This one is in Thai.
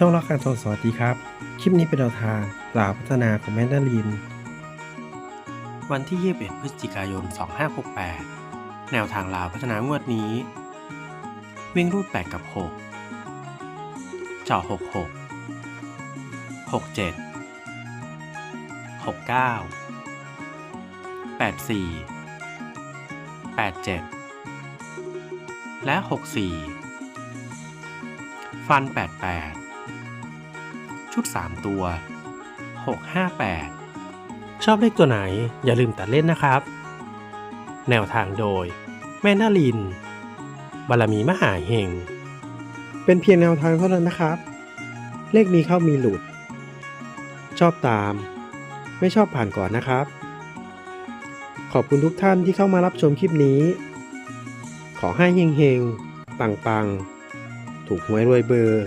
ช่องรักการโทรสวัสดีครับ คลิปนี้เป็นแนวทางลาวพัฒนาของแมนดาริน วันที่ 21 พฤศจิกายน 2568 แนวทางลาวพัฒนางวดนี้ วิ่งรูด 8 กับ 6 เจาะ66 67 69 84 87 และ 64 ฟัน 88 ชุด 3 ตัว 658 ชอบเลขตัวไหนอย่าลืมตัดเล่นนะครับ แนวทางโดย แม่นาลิน บารมีมหาเฮงเป็นเพียงแนวทางเท่านั้นนะครับ เลขมีเข้ามีหลุด ชอบตาม ไม่ชอบผ่านก่อนนะครับ ขอบคุณทุกท่านที่เข้ามารับชมคลิปนี้ ขอให้เฮงเฮงปังปังๆถูกหวยรวยเบอร์